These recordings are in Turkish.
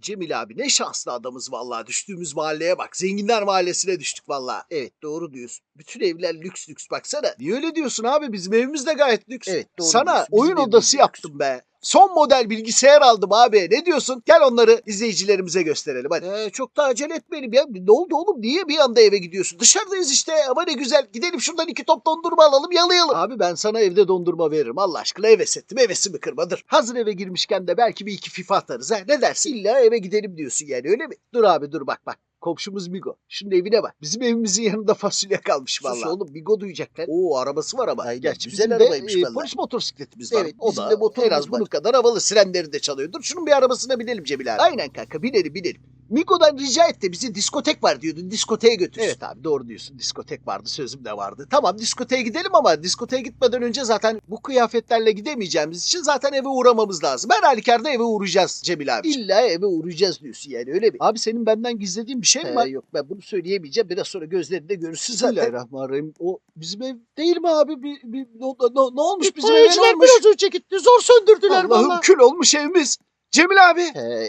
Cemil abi ne şanslı adamız vallahi düştüğümüz mahalleye bak. Zenginler mahallesine düştük vallahi. Evet doğru diyorsun. Bütün evler lüks lüks baksana. Niye öyle diyorsun abi? Bizim evimiz de gayet lüks. Evet, doğru Sana diyorsun. Bizim oyun evimiz odası de yaptım be. Son model bilgisayar aldım abi. Ne diyorsun? Gel onları izleyicilerimize gösterelim hadi. Ee, çok da acele etmeyelim ya. Ne oldu oğlum? Niye bir anda eve gidiyorsun? Dışarıdayız işte ama ne güzel. Gidelim şuradan iki top dondurma alalım yalayalım. Abi ben sana evde dondurma veririm. Allah aşkına heves ettim. Hevesimi kırmadır. Hazır eve girmişken de belki bir iki FIFA atarız ha. Ne dersin? İlla eve gidelim diyorsun yani öyle mi? Dur abi dur bak bak. Komşumuz Migo. Şunun evine bak. Bizim evimizin yanında fasulye kalmış Sus vallahi. oğlum, Migo duyacaklar. Oo arabası var ama. Aynen, Gerçi güzel arabaymış e, vallahi. polis motosikletimiz var. Evet, o bizim da de motorumuz en az bunun kadar havalı sirenleri de çalıyor. Dur şunun bir arabasına binelim Cemil abi. Aynen kanka binelim binelim. Migo'dan rica et de bizi diskotek var diyordun. Diskoteye götürsün. Evet abi doğru diyorsun. Diskotek vardı sözüm de vardı. Tamam diskoteye gidelim ama diskoteye gitmeden önce zaten bu kıyafetlerle gidemeyeceğimiz için zaten eve uğramamız lazım. Her halükarda eve uğrayacağız Cemil abi. İlla eve uğrayacağız diyorsun yani öyle mi? Abi senin benden gizlediğin bir şey mi He, var? yok ben bunu söyleyemeyeceğim. Biraz sonra gözlerinde görürsün zaten. Bismillahirrahmanirrahim. O bizim ev değil mi abi? Bir, bir, ne, ne- ne olmuş bizim eve ne olmuş? biraz önce gitti. Zor söndürdüler Allah'ım kül olmuş evimiz. Cemil abi.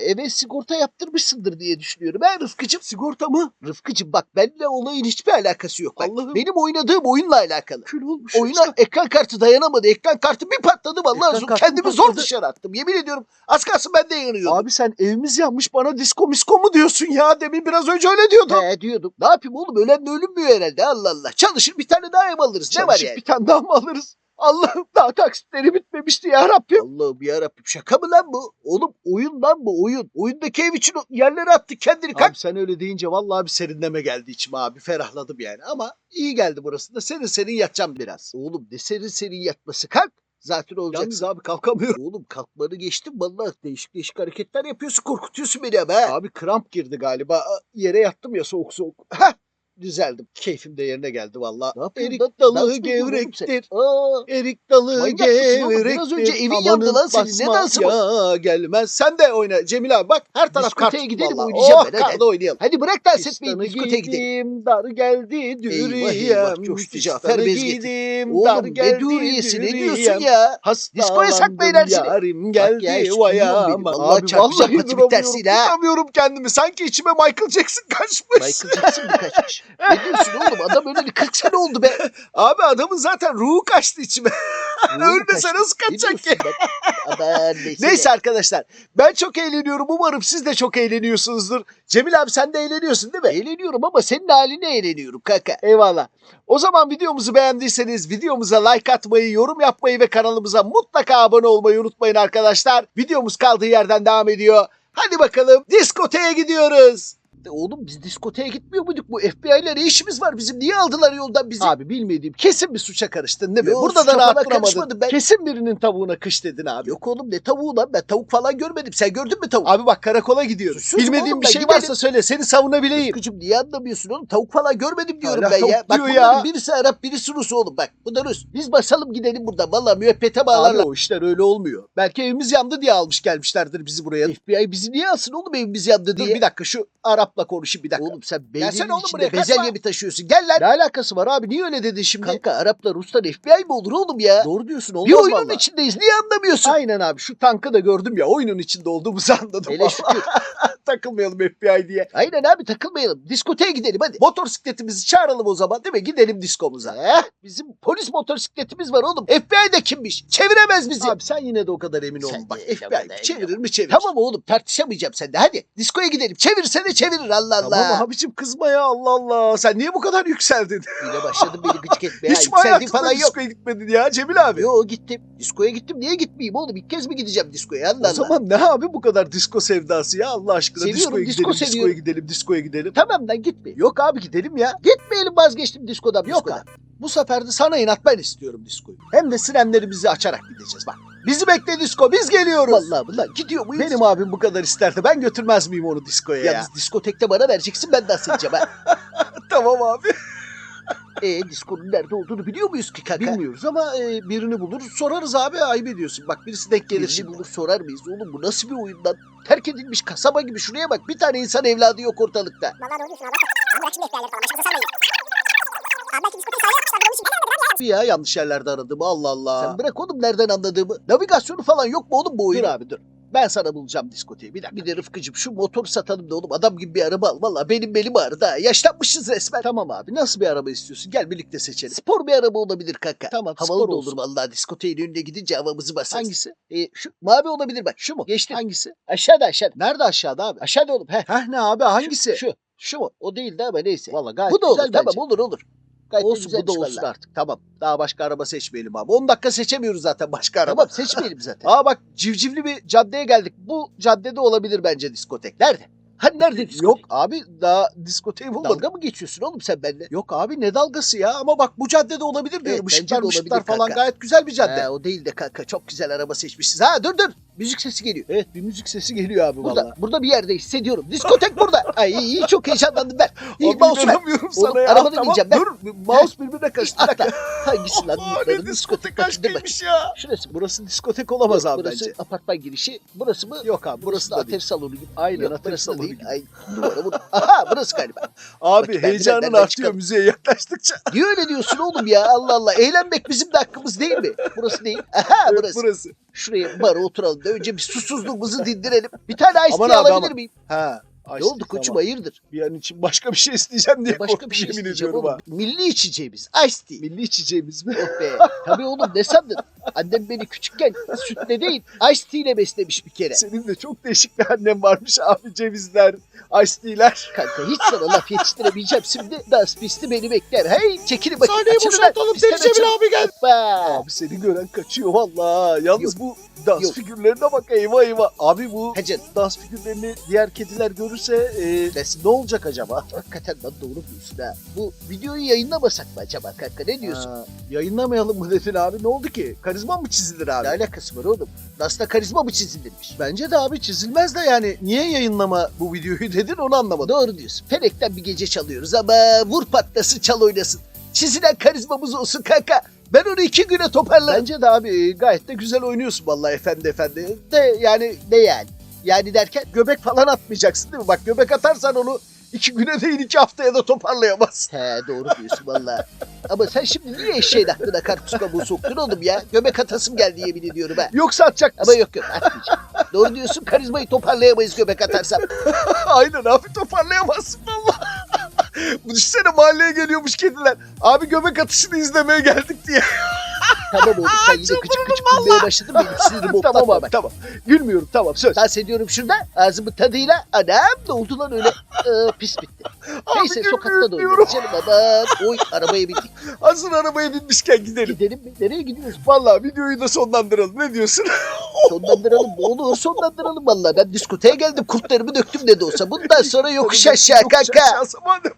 eve sigorta yaptırmışsındır diye düşünüyorum. Ben Rıfkıcım. Sigorta mı? Rıfkıcım bak benimle olayın hiçbir alakası yok. Bak, Allah'ım. Benim oynadığım oyunla alakalı. Kül olmuş. Oyuna ekran kartı dayanamadı. Ekran kartı bir patladı vallahi Ekran zor- kendimi zor patladı? dışarı attım. Yemin ediyorum az kalsın ben de yanıyordum. Abi sen evimiz yanmış bana disko misko mu diyorsun ya? Demin biraz önce öyle diyordun. He diyordum. Ne yapayım oğlum ölen de ölünmüyor herhalde Allah Allah. Çalışır bir tane daha ev alırız. ne var yani? bir tane daha mı alırız? Allah'ım daha taksitleri bitmemişti ya Rabbim. Allah'ım yarabbim şaka mı lan bu? Oğlum oyun lan bu oyun. Oyundaki ev için yerlere attı kendini. Kalk. Abi sen öyle deyince vallahi bir serinleme geldi içime abi. Ferahladım yani ama iyi geldi burası da. Senin senin yatacağım biraz. Oğlum ne serin serin yatması kalk. Zaten olacak. Yalnız abi kalkamıyorum. Oğlum kalkmanı geçtim vallahi değişik değişik hareketler yapıyorsun korkutuyorsun beni ama. Abi kramp girdi galiba. Yere yattım ya soğuk soğuk. Heh, düzeldim. Keyfim de yerine geldi yapıyorsun Erik dalı gevrektir. Erik dalı oğlum? Biraz gevrektir. önce evin Amanın yandı lan senin. Ne dansı bu? Gelmez. Sen de oyna Cemil abi bak her taraf kart. Diskoteye gidelim, vallahi. oynayacağım oh, ben, hadi. karda oynayalım. hadi bırak dans etmeyi diskoteye gidelim. dar geldi dürüyem. coştu Cafer Fistanı Bezgin. giydim, dar Oğlum ne duriyesi ne diyorsun ya? Hastalandım Diskoya sakla enerjini. yarim geldi ya, hiç vay duyuyor musun beni? aman. Vallahi Abi çarpacağım vallahi pati duramıyorum. bitersin ha. Tutamıyorum kendimi. Sanki içime Michael Jackson kaçmış. Michael Jackson mı kaçmış? ne diyorsun oğlum? Adam öleli 40 sene oldu be. Abi adamın zaten ruhu kaçtı içime. Ölmese kaçtı. nasıl kaçacak ki? Neyse arkadaşlar ben çok eğleniyorum. Umarım siz de çok eğleniyorsunuzdur. Cemil abi sen de eğleniyorsun değil mi? Eğleniyorum ama senin haline eğleniyorum kaka. Eyvallah. O zaman videomuzu beğendiyseniz videomuza like atmayı, yorum yapmayı ve kanalımıza mutlaka abone olmayı unutmayın arkadaşlar. Videomuz kaldığı yerden devam ediyor. Hadi bakalım diskoteye gidiyoruz. E Oğlum biz diskoteye gitmiyor muyduk? Bu FBI ile ne işimiz var bizim? Niye aldılar yoldan bizi? Abi bilmediğim kesin bir suça karıştın değil mi? Yok, Burada da rahat duramadın. ben. Kesin birinin tavuğuna kış dedin abi. Yok oğlum ne tavuğu lan? Ben tavuk falan görmedim. Sen gördün mü tavuk? Abi bak karakola gidiyoruz. Sus Bilmediğim oğlum, bir şey gidelim. varsa söyle seni savunabileyim. Kızım niye anlamıyorsun oğlum? Tavuk falan görmedim diyorum Hala ben ya. Bak ya. birisi Arap birisi Rus oğlum bak. Bu da Rus. Biz basalım gidelim buradan. Valla müebbete Abi bağlarlar. o işler öyle olmuyor. Belki evimiz yandı diye almış gelmişlerdir bizi buraya. FBI bizi niye alsın oğlum evimiz yandı Dur diye? bir dakika şu Arap'la konuşayım bir dakika. Oğlum sen beyninin oğlum içinde buraya, bezelye kaçma. mi taşıyorsun? Gel lan. Ne alakası var abi? Niye öyle dedin şimdi? Kanka Arap'la Rus'tan FBI mi olur oğlum ya? Doğru diyorsun olmaz Bir oyunun vallahi. içindeyiz. Niye anlamıyorsun? Aynen abi şu tankı da gördüm ya oyunun içinde olduğumuzu anladım. Hele şükür. Takılmayalım FBI diye. Aynen abi takılmayalım. Diskoteye gidelim hadi. Motosikletimizi çağıralım o zaman değil mi? Gidelim diskomuza. Eh, bizim polis motosikletimiz var oğlum. FBI de kimmiş? Çeviremez bizi. Abi sen yine de o kadar emin Sen olma. Bak de emin FBI ol, çevirir mi çevirir. Tamam oğlum tartışamayacağım sende. Hadi diskoya gidelim. Çevirse de çevirir Allah Allah. Tamam abicim kızma ya Allah Allah. Sen niye bu kadar yükseldin? Yine başladın beni gıcık etmeye. Hiç mi Yükseldiğin hayatında falan yok. diskoya gitmedin ya Cemil abi? Yo gittim. Diskoya gittim. Niye gitmeyeyim oğlum? İlk kez mi gideceğim diskoya? Allah O Allah. zaman ne abi bu kadar disko sevdası ya Allah aşkına Seviyorum, diskoya disko gidelim, diskoya seviyorum. gidelim, diskoya gidelim. Tamam lan gitme. Yok abi gidelim ya. Gitmeyelim vazgeçtim diskodan. Yok diskodan. abi. Bu sefer de sana inat ben istiyorum diskoyu. Hem de sirenlerimizi açarak gideceğiz bak. Bizi bekle disko biz geliyoruz. Vallahi bunlar gidiyor muyuz? Benim abim bu kadar isterdi. Ben götürmez miyim onu diskoya ya? Yalnız diskotekte bana vereceksin ben dans edeceğim ha. Tamam abi. Eee diskonun nerede olduğunu biliyor muyuz ki kanka? Bilmiyoruz ama e, birini buluruz sorarız abi ayıp ediyorsun. Bak birisi denk gelir Birini bulur sorar mıyız oğlum bu nasıl bir oyun lan? Terk edilmiş kasaba gibi şuraya bak bir tane insan evladı yok ortalıkta. Vallahi doğru diyorsun abi. Abi bırak şimdi FBI'leri falan başımıza sarmayın. Abi belki diskoteyi sahaya yapmışlar. Bunun için ben de Ya yanlış yerlerde aradım Allah Allah. Sen bırak oğlum nereden anladığımı. Navigasyonu falan yok mu oğlum bu Dur oyunun? abi dur. Ben sana bulacağım diskoteği. Bir dakika. Bir de Rıfkıcığım şu motor satalım da oğlum adam gibi bir araba al. Valla benim belim ağrıdı ha. Yaşlanmışız resmen. Tamam abi nasıl bir araba istiyorsun? Gel birlikte seçelim. Spor bir araba olabilir kanka. Tamam Havalı spor da olsun. olur vallahi diskoteğin önüne gidince havamızı basarız. Hangisi? E, şu mavi olabilir bak. Şu mu? Geçti. Hangisi? Aşağıda aşağıda. Nerede aşağıda abi? Aşağıda oğlum. Heh. Heh ne abi hangisi? Şu, şu. Şu mu? O değil de ama neyse. Valla gayet Bu da olur. güzel Tamam bence. olur olur. Gayet Olsun bu da olsun artık. Tamam. Daha başka araba seçmeyelim abi. 10 dakika seçemiyoruz zaten başka araba. Tamam seçmeyelim zaten. Aa bak civcivli bir caddeye geldik. Bu caddede olabilir bence diskotek. Nerede? Hani nerede diskotek? Yok abi daha diskoteği bulmadım. Dalga mı geçiyorsun oğlum sen benimle? Yok abi ne dalgası ya ama bak bu caddede olabilir diyorum. Evet, Işıklar olabilir falan kanka. gayet güzel bir cadde. He, o değil de kanka çok güzel araba seçmişiz. Ha dur dur. Müzik sesi geliyor. Evet bir müzik sesi geliyor abi Burada, valla. burada bir yerde hissediyorum. Diskotek burada. Ay iyi, çok heyecanlandım ben. İyi mouse ver. sana ya. arabadan Tamam, ineceğim ben. Dur mouse birbirine karıştı. Atla. Hangisi lan? Aa, ne diskotek. aşkıymış ya. Şurası. Burası diskotek olamaz abi burası bence. apartman girişi. Burası mı? Yok abi burası Burası da değil. salonu gibi. Aynen, burası da salonu gibi. Ay. Aha burası galiba. Abi heyecanın artıyor müziğe yaklaştıkça. Niye öyle diyorsun oğlum ya? Allah Allah. Eğlenmek bizim de hakkımız değil mi? Burası değil. Aha burası. burası. Şuraya bara oturalım da önce bir susuzluğumuzu dindirelim. Bir tane ice Aman tea abi, alabilir aman. miyim? Ha. Ne oldu koçum hayırdır? Bir an için başka bir şey isteyeceğim diye Başka bir şey yemin isteyeceğim ediyorum oğlum. ha. Milli içeceğimiz. Ice tea. Milli içeceğimiz mi? Oh be. Tabii oğlum ne sandın? Annem beni küçükken sütle değil ice tea ile beslemiş bir kere. Senin de çok değişik bir annem varmış abi cevizler, ice tea'ler. Kanka hiç sana laf yetiştiremeyeceğim şimdi. Das pisti beni bekler. Hey çekilin bakayım. Sahneyi Açılın lan. boşaltalım, Pistten Deli Cemil açılın. abi geldi. Hoppa. Abi seni gören kaçıyor valla. Yalnız bu dans Yok. figürlerine bak eyvah eyvah. Abi bu Hacın dans figürlerini diğer kediler görürse e, ne olacak acaba? hakikaten lan doğru diyorsun ha. Bu videoyu yayınlamasak mı acaba kanka ne diyorsun? Ha, yayınlamayalım mı dedin abi ne oldu ki? Karizma mı çizilir abi? Ne alakası var oğlum? Nas'ta karizma mı çizilirmiş? Bence de abi çizilmez de yani niye yayınlama bu videoyu dedin onu anlamadım. Doğru diyorsun. Felekten bir gece çalıyoruz ama vur patlasın çal oynasın. Çizilen karizmamız olsun kanka. Ben onu iki güne toparlarım. Bence de abi e, gayet de güzel oynuyorsun vallahi efendi efendi. de yani ne yani? Yani derken Göbek falan atmayacaksın değil mi? Bak göbek atarsan onu iki güne değil iki haftaya da toparlayamazsın. He doğru diyorsun valla. Ama sen şimdi niye eşeğin aklına karpuz kabuğu soktun oğlum ya? Göbek atasım geldi yemin ediyorum ha. Yoksa atacak Ama mısın? yok yok atmayacağım. doğru diyorsun karizmayı toparlayamayız göbek atarsam. Aynen abi toparlayamazsın valla. Bu düşünsene mahalleye geliyormuş kediler. Abi göbek atışını izlemeye geldik diye. tamam oğlum sen yine gıcık gıcık gülmeye başladın benim sinirimi tamam oklatma abi bak. tamam. Gülmüyorum tamam söz. Dans ediyorum şurada ağzımın tadıyla. Anam ne oldu lan öyle? Ee, pis bitti. Abi Neyse sokakta da oynarız canım aman. Oy arabaya bindik. Hazır arabaya binmişken gidelim. Gidelim mi? Nereye gidiyoruz? Valla videoyu da sonlandıralım. Ne diyorsun? Sonlandıralım. Olur sonlandıralım valla. Ben diskoteye geldim. Kurtlarımı döktüm ne de olsa. Bundan sonra yokuş aşağı kanka. madem.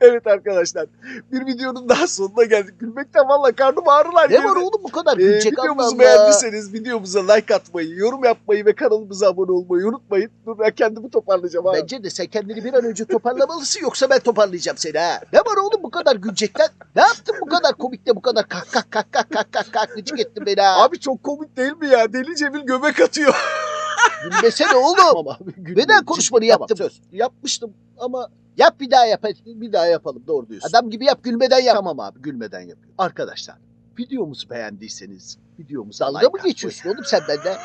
Evet arkadaşlar. Bir videonun daha sonuna geldik. Gülmekten valla karnım ağrılar Ne var oğlum bu kadar Ee, gülecek Allah videomuzu Allah. beğendiyseniz videomuza like atmayı, yorum yapmayı ve kanalımıza abone olmayı unutmayın. Dur ben kendimi toparlayacağım abi. Bence de sen kendini bir an önce toparlamalısın yoksa ben toparlayacağım seni ha. Ne var oğlum bu kadar gülecekten? Ne yaptın bu kadar komikte bu kadar kak kak kak kak kak kak gıcık ettin beni ha. Abi çok komik değil mi ya? Deli Cemil göbek atıyor. Gülmesene oğlum. Neden konuşmanı yaptım? söz. Yapmıştım ama Yap bir daha yap. bir daha yapalım. Doğru diyorsun. Adam gibi yap gülmeden yap. Tamam abi gülmeden yapıyorum. Arkadaşlar videomuzu beğendiyseniz videomuza Dalga like mı atmayı- geçiyorsun oğlum sen benden?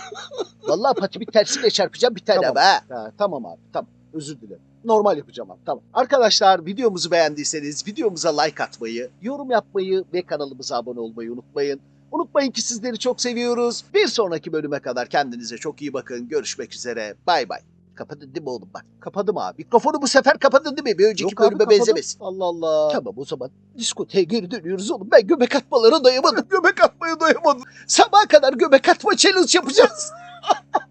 Vallahi patimin tersiyle çarpacağım bir tane Tamam. ama ha. Ha, tamam abi tamam özür dilerim. Normal yapacağım abi tamam. Arkadaşlar videomuzu beğendiyseniz videomuza like atmayı, yorum yapmayı ve kanalımıza abone olmayı unutmayın. Unutmayın ki sizleri çok seviyoruz. Bir sonraki bölüme kadar kendinize çok iyi bakın. Görüşmek üzere. Bay bay. Kapadın değil mi oğlum bak. Kapadım abi. Mikrofonu bu sefer kapadın değil mi? Bir önceki Yok abi, bölüme kapadım. benzemesin. Allah Allah. Tamam o zaman diskoteye geri dönüyoruz oğlum. Ben göbek atmalara dayamadım. Göbek atmaya doyamadım. Sabaha kadar göbek atma challenge yapacağız.